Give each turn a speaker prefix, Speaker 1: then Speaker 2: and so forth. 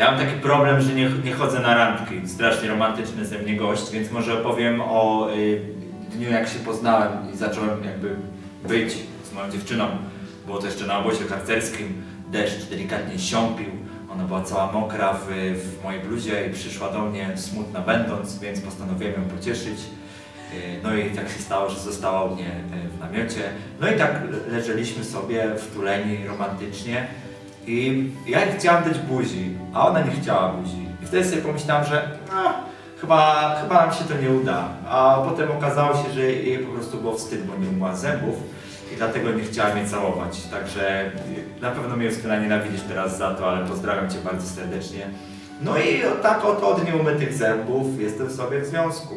Speaker 1: Ja mam taki problem, że nie, nie chodzę na randki. Strasznie romantyczny ze mnie gość, więc może opowiem o y, dniu, jak się poznałem i zacząłem jakby być z moją dziewczyną. Było to jeszcze na obozie harcerskim. Deszcz delikatnie siąpił. Ona była cała mokra w, w mojej bluzie i przyszła do mnie smutna będąc, więc postanowiłem ją pocieszyć. Y, No i tak się stało, że została u mnie y, w namiocie. No i tak le- leżeliśmy sobie wtuleni romantycznie. I ja jej chciałam dać buzi, a ona nie chciała buzi. I wtedy sobie pomyślałam, że no, chyba, chyba nam się to nie uda. A potem okazało się, że jej po prostu było wstyd, bo nie umyła zębów i dlatego nie chciała mnie całować. Także na pewno mnie Justyna nienawidzisz teraz za to, ale pozdrawiam Cię bardzo serdecznie. No i tak od, od nieumytych zębów jestem sobie w związku.